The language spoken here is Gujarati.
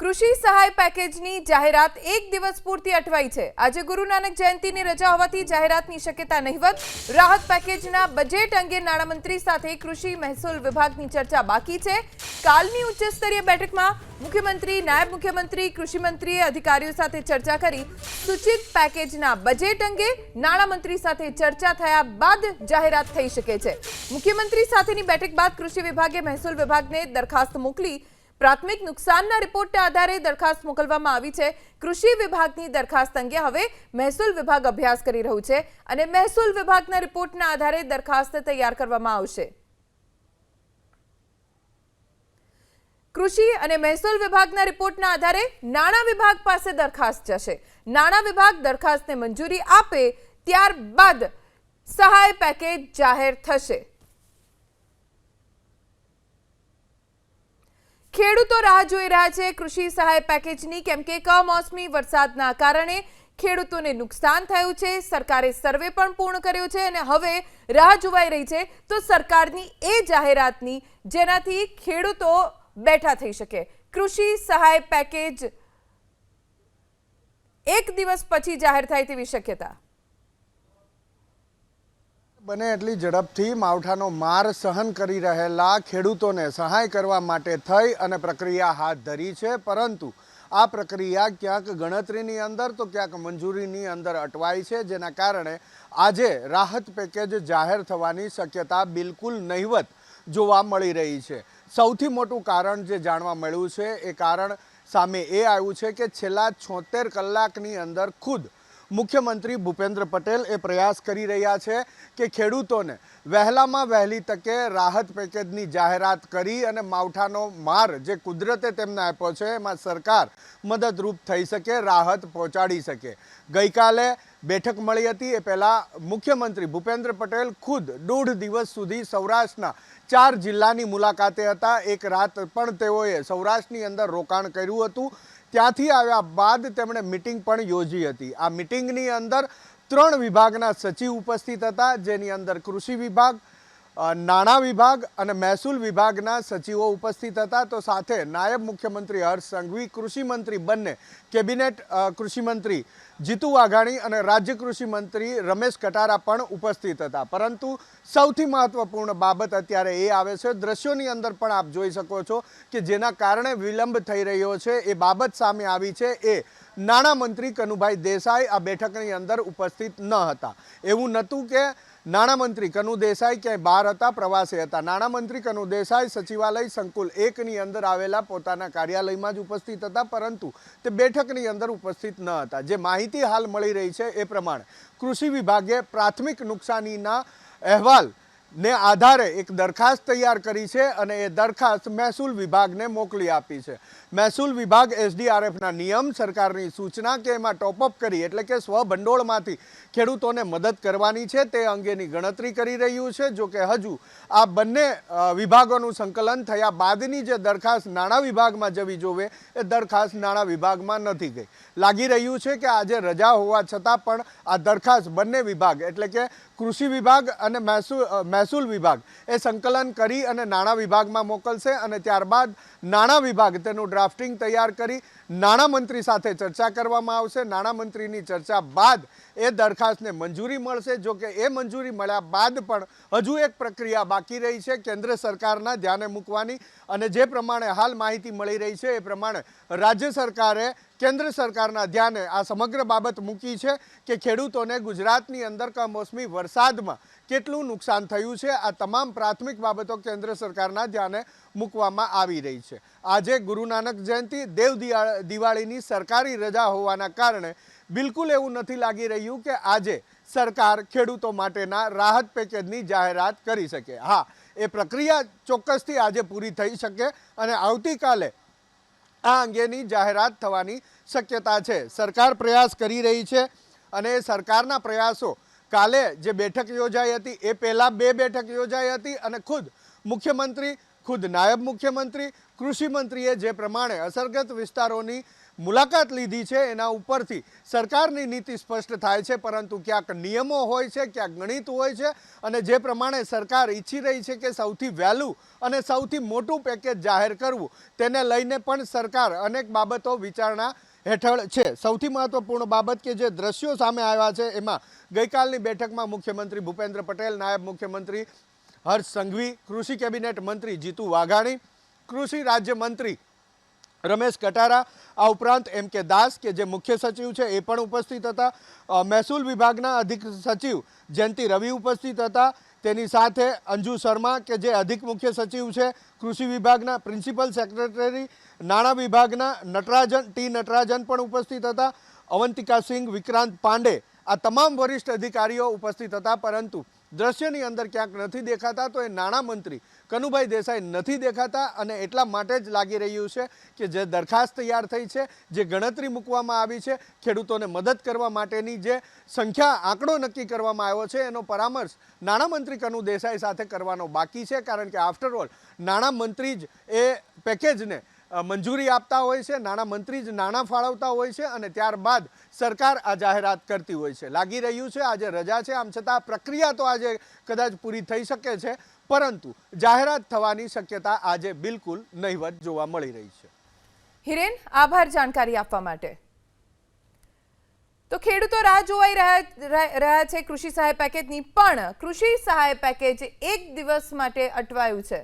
કૃષિ સહાય પેકેજની જાહેરાત એક દિવસ પૂરતી અટવાઈ છે. આજે ગુરુ નાનક જયંતિની રજા હોવાથી જાહેરાતની શક્યતા નહીવત. રાહત પેકેજના બજેટ અંગે નાણામંત્રી સાથે કૃષિ મહેસૂલ વિભાગની ચર્ચા બાકી છે. કાલની ઉચ્ચ સ્તરીય બેઠકમાં મુખ્યમંત્રી, નાયબ મુખ્યમંત્રી, કૃષિમંત્રીએ અધિકારીઓ સાથે ચર્ચા કરી. સૂચિત પેકેજના બજેટ અંગે નાણામંત્રી સાથે ચર્ચા થયા બાદ જાહેરાત થઈ શકે છે. મુખ્યમંત્રી સાથેની બેઠક બાદ કૃષિ વિભાગે મહેસૂલ વિભાગને દરખાસ્ત મોકલી પ્રાથમિક નુકસાનના રિપોર્ટના આધારે દરખાસ્ત મોકલવામાં આવી છે. કૃષિ વિભાગની દરખાસ્ત અંગે હવે મહેસૂલ વિભાગ અભ્યાસ કરી રહ્યું છે અને મહેસૂલ વિભાગના રિપોર્ટના આધારે દરખાસ્ત તૈયાર કરવામાં આવશે. કૃષિ અને મહેસૂલ વિભાગના રિપોર્ટના આધારે નાણાં વિભાગ પાસે દરખાસ્ત જશે. નાણાં વિભાગ દરખાસ્તને મંજૂરી આપે ત્યારબાદ સહાય પેકેજ જાહેર થશે. ખેડૂતો રાહ જોઈ રહ્યા છે કૃષિ સહાય પેકેજની કેમ કે કમોસમી વરસાદના કારણે ખેડૂતોને નુકસાન થયું છે. સરકારે સર્વે પણ પૂર્ણ કર્યો છે અને હવે રાહ જોવાઈ રહી છે. તો સરકારની એ જાહેરાતની જેનાથી ખેડૂતો બેઠા થઈ શકે. કૃષિ સહાય પેકેજ એક દિવસ પછી જાહેર થાય તેવી શક્યતા. બને એટલી ઝડપથી માવઠાનો માર સહન કરી રહેલા ખેડૂતોને સહાય કરવા માટે થઈ અને પ્રક્રિયા હાથ ધરી છે. પરંતુ આ પ્રક્રિયા ક્યાંક ગણતરીની અંદર તો ક્યાંક મંજૂરીની અંદર અટવાઈ છે, જેના કારણે આજે રાહત પેકેજ જાહેર થવાની શક્યતા બિલકુલ નહીવત જોવા મળી રહી છે. સૌથી મોટું કારણ જે જાણવા મળ્યું છે, એ કારણ સામે એ આવ્યું છે કે છેલ્લા છોતેર કલાકની અંદર ખુદ મુખ્યમંત્રી ભૂપેન્દ્ર પટેલ એ પ્રયાસ કરી રહ્યા છે કે ખેડૂતોને વહેલામાં વહેલી તકે રાહત પેકેજની જાહેરાત કરી અને માવઠાનો માર જે કુદરતે તેમને આપ્યો છે, એમાં સરકાર મદદરૂપ થઈ શકે, રાહત પહોંચાડી શકે. ગઈકાલે બેઠક મળી હતી એ પહેલાં મુખ્યમંત્રી ભૂપેન્દ્ર પટેલ ખુદ દોઢ દિવસ સુધી સૌરાષ્ટ્રના ચાર જિલ્લાની મુલાકાતે હતા. એક રાત પણ તેઓએ સૌરાષ્ટ્રની અંદર રોકાણ કર્યું હતું. ત્યાંથી આવ્યા બાદ તેમણે મિટિંગ પણ યોજી હતી. આ મિટિંગની અંદર ત્રણ વિભાગના સચિવ ઉપસ્થિત હતા જેની અંદર કૃષિ વિભાગ નાણાં વિભાગ અને મહેસૂલ વિભાગના સચિવો ઉપસ્થિત હતા. તો સાથે નાયબ મુખ્યમંત્રી હર્ષ સંઘવી કૃષિમંત્રી બંને કેબિનેટ અ, કૃષિ મંત્રી જીતુ વાઘાણી અને રાજ્ય કૃષિ મંત્રી રમેશ કટારા પણ ઉપસ્થિત હતા. પરંતુ સૌથી મહત્વપૂર્ણ બાબત અત્યારે એ આવે છે, દ્રશ્યોની અંદર પણ આપ જોઈ શકો છો કે જેના કારણે વિલંબ થઈ રહ્યો છે. એ બાબત સામે આવી છે એ નાણામંત્રી કનુભાઈ દેસાઈ આ બેઠકની અંદર ઉપસ્થિત ન હતા. એવું નહોતું કે નાણામંત્રી કનુ દેસાઈ ક્યાંય બહાર હતા, પ્રવાસે હતા. નાણામંત્રી કનુ દેસાઈ સચિવાલય સંકુલ એકની અંદર આવેલા પોતાના કાર્યાલયમાં જ ઉપસ્થિત હતા, પરંતુ તે બેઠકની અંદર ઉપસ્થિત ન હતા. જે માહિતી હાલ મળી રહી છે એ પ્રમાણે. કૃષિ વિભાગે પ્રાથમિક નુકસાનીના અહેવાલ ને આધારે એક દરખાસ્ત તૈયાર કરી છે અને એ દરખાસ્ત મહેસૂલ વિભાગને મોકલી આપી છે. મહેસૂલ વિભાગ એસડીઆરએફના નિયમ, સરકારની સૂચના કે એમાં ટોપઅપ કરી એટલે કે સ્વભંડોળમાંથી ખેડૂતોને મદદ કરવાની છે તે અંગેની ગણતરી કરી રહ્યું છે. જો કે હજુ આ બંને વિભાગોનું સંકલન થયા બાદની જે દરખાસ્ત નાણાં વિભાગમાં જવી જોવે, એ દરખાસ્ત નાણાં વિભાગમાં નથી ગઈ. લાગી રહ્યું છે કે આજે રજા હોવા છતાં પણ આ દરખાસ્ત બંને વિભાગ એટલે કે કૃષિ વિભાગ અને મહેસૂલ મહેસૂલ વિભાગ. એ સંકલન કરી અને નાણાં વિભાગમાં મોકલશે અને ત્યારબાદ નાણાં વિભાગ તેનું ડ્રાફ્ટિંગ તૈયાર કરી નાણામંત્રી સાથે ચર્ચા કરવામાં આવશે. નાણામંત્રીની ચર્ચા બાદ એ દરખાસ્તને મંજૂરી મળશે. જો કે એ મંજૂરી મળ્યા બાદ પણ હજુ એક પ્રક્રિયા બાકી રહી છે કેન્દ્ર સરકારના ધ્યાને મૂકવાની. અને જે પ્રમાણે હાલ માહિતી મળી રહી છે એ પ્રમાણે રાજ્ય સરકારે કેન્દ્ર સરકારના ધ્યાને આ સમગ્ર બાબત મૂકી છે કે ખેડૂતોને ગુજરાતની અંદર કમોસમી વરસાદમાં કેટલું નુકસાન થયું છે. આ તમામ પ્રાથમિક બાબતો કેન્દ્ર સરકારના ધ્યાને મૂકવામાં આવી રહી છે. આજે ગુરુ નાનક જયંતિ દેવ દિવાળીની સરકારી રજા હોવાના કારણે બિલકુલ એવું નથી લાગી રહ્યું કે આજે સરકાર ખેડૂતો માટેના રાહત પેકેજની જાહેરાત કરી શકે. હા, એ પ્રક્રિયા ચોક્કસથી આજે પૂરી થઈ શકે અને આવતીકાલે આ અંગેની જાહેરાત થવાની શક્યતા છે. સરકાર પ્રયાસ કરી રહી છે અને સરકારના પ્રયાસો કાલે જે બેઠક યોજાઈ હતી એ પહેલાં બે બેઠક યોજાઈ હતી અને ખુદ મુખ્યમંત્રી ખુદ નાયબ મુખ્યમંત્રી, કૃષિ મંત્રીએ જે પ્રમાણે અસરગ્રસ્ત વિસ્તારોની મુલાકાત લીધી છે, એના ઉપરથી સરકારની નીતિ સ્પષ્ટ થાય છે, પરંતુ ક્યાંક નિયમો હોય છે, ક્યાંક ગણિત હોય છે, અને જે પ્રમાણે સરકાર ઈચ્છી રહી છે કે સૌથી વહેલું અને સૌથી મોટું પેકેજ જાહેર કરવું, તેને લઈને પણ સરકાર અનેક બાબતો વિચારણા હેઠળ છે. સૌથી મહત્વપૂર્ણ બાબત કે જે દ્રશ્યો સામે આવ્યા છે, એમાં ગઈકાલની બેઠકમાં મુખ્યમંત્રી ભૂપેન્દ્ર પટેલ, નાયબ મુખ્યમંત્રી હર્ષ સંઘવી, કૃષિ કેબિનેટ મંત્રી જીતુ વાઘાણી, કૃષિ રાજ્યમંત્રી રમેશ કટારા, આ ઉપરાંત એમ કે દાસ કે જે મુખ્ય સચિવ છે એ પણ ઉપસ્થિત હતા. મહેસૂલ વિભાગના અધિક સચિવ જયંતિ રવિ ઉપસ્થિત હતા. તેની સાથે અંજુ શર્મા કે જે અધિક મુખ્ય સચિવ છે, કૃષિ વિભાગના પ્રિન્સિપલ સેક્રેટરી, નાણાં વિભાગના નટરાજન, ટી નટરાજન પણ ઉપસ્થિત હતા. અવંતિકા સિંઘ, વિક્રાંત પાંડે આ તમામ વરિષ્ઠ અધિકારીઓ ઉપસ્થિત હતા. પરંતુ દ્રશ્યની અંદર ક્યાંક નથી દેખાતા તો એ નાણામંત્રી કનુભાઈ દેસાઈ નથી દેખાતા અને એટલા માટે જ લાગી રહ્યું છે કે જે દરખાસ્ત તૈયાર થઈ છે, જે ગણતરી મૂકવામાં આવી છે, ખેડૂતોને મદદ કરવા માટેની જે સંખ્યા આંકડો નક્કી કરવામાં આવ્યો છે, એનો પરામર્શ નાણામંત્રી કનુ દેસાઈ સાથે કરવાનો બાકી છે, કારણ કે આફ્ટર ઓલ નાણામંત્રી જ એ પેકેજને મંજૂરી આપતા હોય છે, નાણાં મંત્રી જ નાણાં ફાળવતા હોય છે અને ત્યારબાદ સરકાર આ જાહેરાત કરતી હોય છે. લાગી રહ્યું છે, આજે રજા છે, આમ છતાં પ્રક્રિયા તો આજે કદાચ પૂરી થઈ શકે છે, પરંતુ જાહેરાત થવાની શક્યતા આજે બિલકુલ નહીવત જોવા મળી રહી છે. હિરેન, આભાર જાણકારી આપવા માટે. તો ખેડૂતો રાહ જોવાઈ રહ્યા છે, કૃષિ સહાય પેકેજની. પણ કૃષિ સહાય પેકેજ એક દિવસ માટે અટવાયું છે.